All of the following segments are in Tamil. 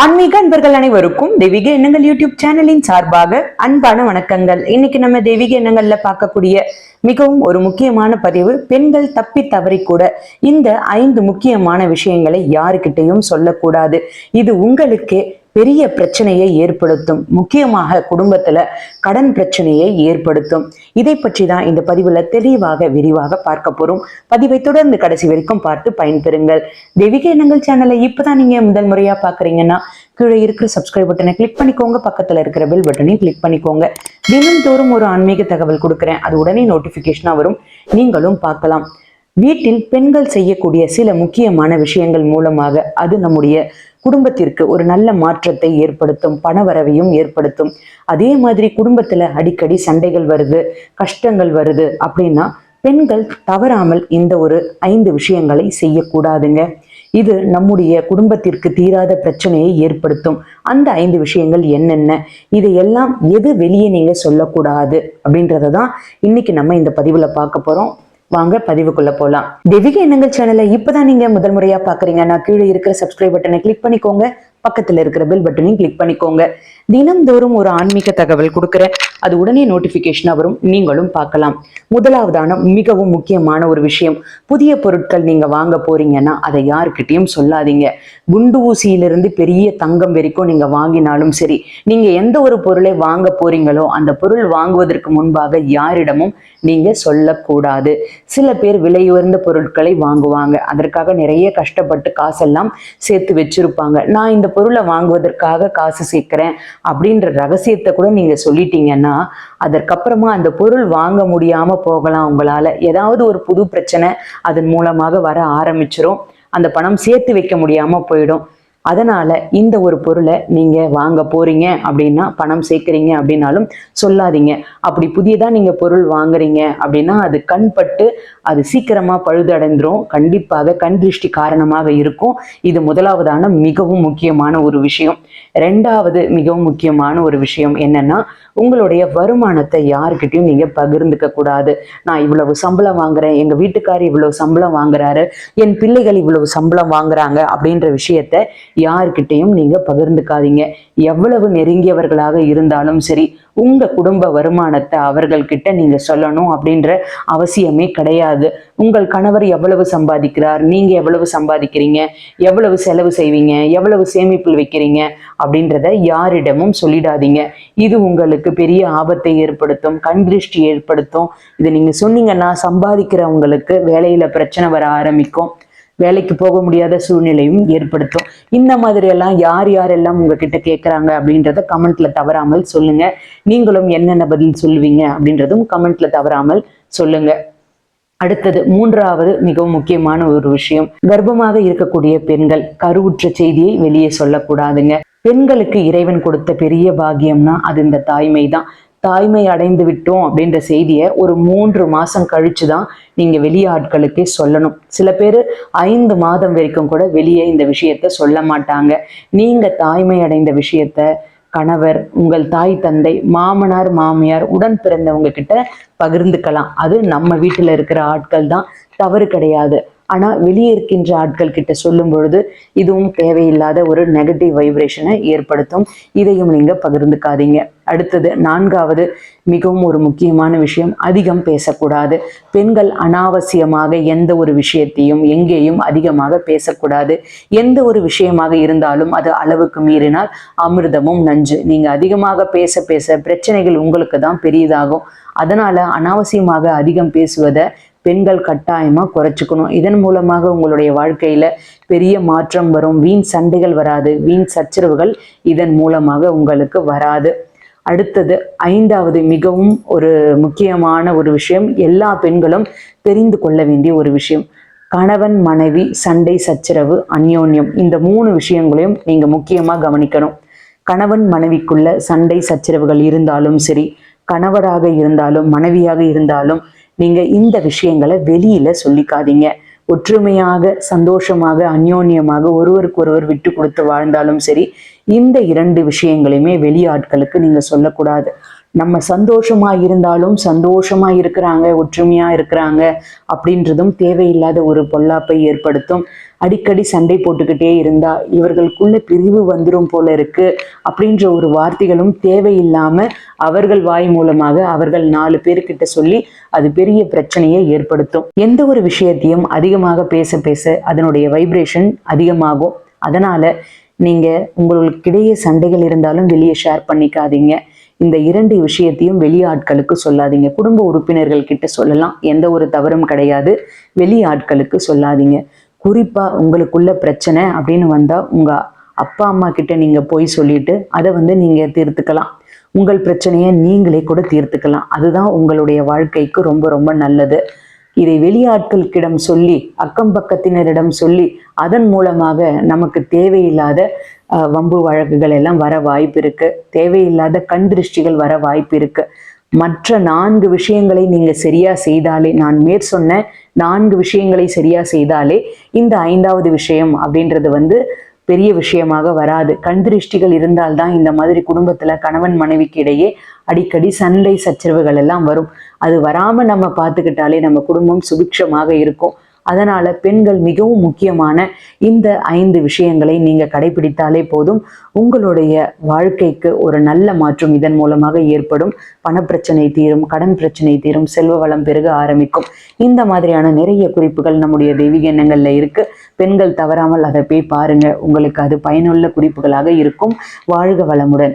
ஆன்மீக அன்பர்கள் அனைவருக்கும் தெய்வீக எண்ணங்கள் யூடியூப் சேனலின் சார்பாக அன்பான வணக்கங்கள். இன்னைக்கு நம்ம தெய்வீக எண்ணங்கள்ல பார்க்கக்கூடிய மிகவும் ஒரு முக்கியமான பதிவு பெண்கள் தப்பி தவறி கூட இந்த ஐந்து முக்கியமான விஷயங்களை யாருக்கிட்டையும் சொல்லக்கூடாது. இது உங்களுக்கே பெரிய பிரச்சனையை ஏற்படுத்தும். முக்கியமாக குடும்பத்துல கடன் பிரச்சனையை ஏற்படுத்தும். இதை பற்றி தான் இந்த பதிவுல தெளிவாக விரிவாக பார்க்க போறோம். பதிவை தொடர்ந்து கடைசி வரைக்கும் பார்த்து பயன்பெறுங்கள். தெய்வீக எண்ணங்கள் சேனலை இப்பதான் நீங்க முதல் முறையா பாக்குறீங்கன்னா கீழே இருக்கிற சப்ஸ்கிரைப் பட்டனை கிளிக் பண்ணிக்கோங்க. பக்கத்துல இருக்கிற பெல் பட்டனையும் கிளிக் பண்ணிக்கோங்க. தினம்தோறும் ஒரு ஆன்மீக தகவல் கொடுக்குறேன். அது உடனே நோட்டிபிகேஷனா வரும். நீங்களும் பார்க்கலாம். வீட்டில் பெண்கள் செய்யக்கூடிய சில முக்கியமான விஷயங்கள் மூலமாக அது நம்முடைய குடும்பத்திற்கு ஒரு நல்ல மாற்றத்தை ஏற்படுத்தும் பணவரவையும் ஏற்படுத்தும். அதே மாதிரி குடும்பத்துல அடிக்கடி சண்டைகள் வருது கஷ்டங்கள் வருது அப்படின்னா பெண்கள் தவறாமல் இந்த ஒரு ஐந்து விஷயங்களை செய்யக்கூடாதுங்க. இது நம்முடைய குடும்பத்திற்கு தீராத பிரச்சனையை ஏற்படுத்தும். அந்த ஐந்து விஷயங்கள் என்னென்ன இதையெல்லாம் எது வெளியே நீங்க சொல்லக்கூடாது அப்படின்றத தான் இன்னைக்கு நம்ம இந்த பதிவுல பார்க்க போறோம். வாங்க பதிவுக்குள்ள போலாம். தெய்வீக எண்ணங்கள் சேனலை இப்பதான் நீங்க முதல் முறையா பாக்குறீங்கன்னா கீழே இருக்கிற சப்ஸ்கிரைப் பட்டனை கிளிக் பண்ணிக்கோங்க. பக்கத்துல இருக்கிற பெல் பட்டனையும் கிளிக் பண்ணிக்கோங்க. தினம்தோறும் ஒரு ஆன்மீக தகவல் கொடுக்குறேன். அது உடனே நோட்டிபிகேஷனா வரும். நீங்களும் பார்க்கலாம். முதலாவதான மிகவும் முக்கியமான ஒரு விஷயம். புதிய பொருட்கள் நீங்க வாங்க போறீங்கன்னா அதை யாருக்கிட்டையும் சொல்லாதீங்க. குண்டு ஊசியிலிருந்து பெரிய தங்கம் வரைக்கும் நீங்க வாங்கினாலும் சரி நீங்க எந்த ஒரு பொருளை வாங்க போறீங்களோ அந்த பொருள் வாங்குவதற்கு முன்பாக யாரிடமும் நீங்க சொல்லக்கூடாது. சில பேர் விலையுயர்ந்த பொருட்களை வாங்குவாங்க. அதற்காக நிறைய கஷ்டப்பட்டு காசெல்லாம் சேர்த்து வச்சிருப்பாங்க. நான் இந்த பொருளை வாங்குவதற்காக காசு சேர்க்கிறேன். அப்படின்ற ரகசியத்தை கூட நீங்க சொல்லிட்டீங்கன்னா அதற்கப்புறமா அந்த பொருள் வாங்க முடியாம போகலாம் உங்களால. ஏதாவது ஒரு புது பிரச்சனை அதன் மூலமாக வர ஆரம்பிச்சிரும். அந்த பணம் சேர்த்து வைக்க முடியாம போயிடும். அதனால இந்த ஒரு பொருளை நீங்க வாங்க போறீங்க அப்படின்னா பணம் சேர்க்குறீங்க அப்படின்னாலும் சொல்லாதீங்க. அப்படி புதியதா நீங்க பொருள் வாங்குறீங்க அப்படின்னா அது கண்பட்டு அது சீக்கிரமா பழுதடைந்துரும். கண்டிப்பாக கண் திருஷ்டி காரணமாக இருக்கும். இது முதலாவதான மிகவும் முக்கியமான ஒரு விஷயம். ரெண்டாவது மிகவும் முக்கியமான ஒரு விஷயம் என்னன்னா உங்களுடைய வருமானத்தை யாருக்கிட்டையும் நீங்க பகிர்ந்துக்க கூடாது. நான் இவ்வளவு சம்பளம் வாங்குறேன் எங்க வீட்டுக்காரர் இவ்வளவு சம்பளம் வாங்குறாரு என் பிள்ளைகள் இவ்வளவு சம்பளம் வாங்குறாங்க அப்படின்ற விஷயத்த யாருக்கிட்டையும் நீங்க பகிர்ந்துக்காதீங்க. எவ்வளவு நெருங்கியவர்களாக இருந்தாலும் சரி உங்க குடும்ப வருமானத்தை அவர்கள்கிட்ட நீங்க சொல்லணும் அப்படின்ற அவசியமே கிடையாது. உங்கள் கணவர் எவ்வளவு சம்பாதிக்கிறார் நீங்க எவ்வளவு சம்பாதிக்கிறீங்க எவ்வளவு செலவு செய்வீங்க எவ்வளவு சேமிப்பில் வைக்கிறீங்க அப்படின்றத யாரிடமும் சொல்லிடாதீங்க. இது உங்களுக்கு பெரிய ஆபத்தை ஏற்படுத்தும் கண் திருஷ்டி ஏற்படுத்தும். இதை நீங்க சொன்னீங்கன்னா சம்பாதிக்கிறவங்களுக்கு வேலையில பிரச்சனை வர ஆரம்பிக்கும். வேலைக்கு போக முடியாத சூழ்நிலையும் ஏற்படுத்தும். இந்த மாதிரி எல்லாம் யார் யாரெல்லாம் உங்ககிட்ட கேட்குறாங்க அப்படின்றத கமெண்ட்ல தவறாமல் சொல்லுங்க. நீங்களும் என்னென்ன பதில் சொல்லுவீங்க அப்படின்றதும் கமெண்ட்ல தவறாமல் சொல்லுங்க. அடுத்தது மூன்றாவது மிகவும் முக்கியமான ஒரு விஷயம். கர்ப்பமாக இருக்கக்கூடிய பெண்கள் கருவுற்ற செய்தியை வெளியே சொல்லக்கூடாதுங்க. பெண்களுக்கு இறைவன் கொடுத்த பெரிய பாக்கியம்னா அது இந்த தாய்மை தான் தாய்மை அடைந்து விட்டோம் அப்படின்ற செய்தியை ஒரு மூன்று மாசம் கழிச்சு தான் நீங்க வெளியாட்களுக்கே சொல்லணும். சில பேர் ஐந்து மாதம் வரைக்கும் கூட வெளியே இந்த விஷயத்த சொல்ல மாட்டாங்க. நீங்க தாய்மை அடைந்த விஷயத்த கணவர் உங்கள் தாய் தந்தை மாமனார் மாமியார் உடன் பிறந்தவங்க கிட்ட பகிர்ந்துக்கலாம். அது நம்ம வீட்டில் இருக்கிற ஆட்கள் தான் தவறு கிடையாது. ஆனா வெளியே இருக்கின்ற ஆட்கள் கிட்ட சொல்லும் பொழுது இதுவும் தேவையில்லாத ஒரு நெகட்டிவ் வைப்ரேஷனை ஏற்படுத்தும். இதையும் நீங்க பகிர்ந்துக்காதீங்க. அடுத்தது நான்காவது மிகவும் ஒரு முக்கியமான விஷயம் அதிகம் பேசக்கூடாது. பெண்கள் அனாவசியமாக எந்த ஒரு விஷயத்தையும் எங்கேயும் அதிகமாக பேசக்கூடாது. எந்த ஒரு விஷயமாக இருந்தாலும் அது அளவுக்கு மீறினால் அமிர்தமும் நஞ்சு. நீங்க அதிகமாக பேச பேச பிரச்சனைகள் உங்களுக்கு தான் பெரியதாகும் அதனால அனாவசியமாக அதிகம் பேசுவதை பெண்கள் கட்டாயமா குறைச்சிக்கணும். இதன் மூலமாக உங்களுடைய வாழ்க்கையில பெரிய மாற்றம் வரும். வீண் சண்டைகள் வராது. வீண் சச்சரவுகள் இதன் மூலமாக உங்களுக்கு வராது. அடுத்தது ஐந்தாவது மிகவும் ஒரு முக்கியமான ஒரு விஷயம். எல்லா பெண்களும் தெரிந்து கொள்ள வேண்டிய ஒரு விஷயம். கணவன் மனைவி சண்டை சச்சரவு அந்யோன்யம். இந்த மூணு விஷயங்களையும் நீங்க முக்கியமா கவனிக்கணும். கணவன் மனைவிக்குள்ள சண்டை சச்சரவுகள் இருந்தாலும் சரி கணவராக இருந்தாலும் மனைவியாக இருந்தாலும் நீங்க இந்த விஷயங்களை வெளியில சொல்லிக்காதீங்க. ஒற்றுமையாக சந்தோஷமாக அந்யோன்யமாக ஒருவருக்கு ஒருவர் விட்டு கொடுத்து வாழ்ந்தாலும் சரி இந்த இரண்டு விஷயங்களையுமே வெளியாட்களுக்கு நீங்க சொல்லக்கூடாது. நம்ம சந்தோஷமா இருந்தாலும் சந்தோஷமா இருக்கிறாங்க ஒற்றுமையா இருக்கிறாங்க அப்படின்றதும் தேவையில்லாத ஒரு பொல்லாப்பை ஏற்படுத்தும். அடிக்கடி சண்டை போட்டுக்கிட்டே இருந்தா இவர்களுக்குள்ள பிரிவு வந்துடும் போல இருக்கு அப்படின்ற ஒரு வார்த்தைகளும் தேவையில்லாம அவர்கள் வாய் மூலமாக அவர்கள் நாலு பேர்கிட்ட சொல்லி அது பெரிய பிரச்சனையை ஏற்படுத்தும். எந்த ஒரு விஷயத்தையும் அதிகமாக பேச பேச அதனுடைய வைப்ரேஷன் அதிகமாகும். அதனால நீங்க உங்களுக்கிடையே சண்டைகள் இருந்தாலும் வெளியே ஷேர் பண்ணிக்காதீங்க. இந்த இரண்டு விஷயத்தையும் வெளி ஆட்களுக்கு சொல்லாதீங்க. குடும்ப உறுப்பினர்கள் கிட்ட சொல்லலாம். எந்த ஒரு தவறும் கிடையாது. வெளி ஆட்களுக்கு சொல்லாதீங்க. குறிப்பா உங்களுக்குள்ள பிரச்சனை அப்படின்னு வந்தா உங்க அப்பா அம்மா கிட்ட நீங்க போய் சொல்லிட்டு அதை வந்து நீங்க தீர்த்துக்கலாம். உங்கள் பிரச்சனையை நீங்களே கூட தீர்த்துக்கலாம். அதுதான் உங்களுடைய வாழ்க்கைக்கு ரொம்ப ரொம்ப நல்லது. இதை வெளியாட்களுக்கிடம் சொல்லி அக்கம் பக்கத்தினரிடம் சொல்லி அதன் மூலமாக நமக்கு தேவையில்லாத வம்பு வழக்குகள் எல்லாம் வர வாய்ப்பு இருக்கு. தேவையில்லாத கண் திருஷ்டிகள் வர வாய்ப்பு இருக்கு. மற்ற நான்கு விஷயங்களை நீங்க சரியா செய்தாலே நான் மேற் சொன்ன நான்கு விஷயங்களை சரியா செய்தாலே இந்த ஐந்தாவது விஷயம் அப்படின்றது வந்து பெரிய விஷயமாக வராது. கண் திருஷ்டிகள் இருந்தால்தான் இந்த மாதிரி குடும்பத்துல கணவன் மனைவிக்கு இடையே அடிக்கடி சண்டை சச்சரவுகள் எல்லாம் வரும். அது வராம நம்ம பார்த்துக்கிட்டாலே நம்ம குடும்பம் சுபிக்ஷமாக இருக்கும். அதனால பெண்கள் மிகவும் முக்கியமான இந்த ஐந்து விஷயங்களை நீங்க கடைபிடித்தாலே போதும். உங்களுடைய வாழ்க்கைக்கு ஒரு நல்ல மாற்றம் இதன் மூலமாக ஏற்படும். பணப்பிரச்சனை தீரும் கடன் பிரச்சனை தீரும் செல்வ வளம் பெருக ஆரம்பிக்கும். இந்த மாதிரியான நிறைய குறிப்புகள் நம்முடைய தெய்வீக எண்ணங்கள்ல இருக்கு. பெண்கள் தவறாமல் அதை போய் பாருங்க. உங்களுக்கு அது பயனுள்ள குறிப்புகளாக இருக்கும். வாழ்க வளமுடன்.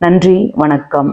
நன்றி வணக்கம்.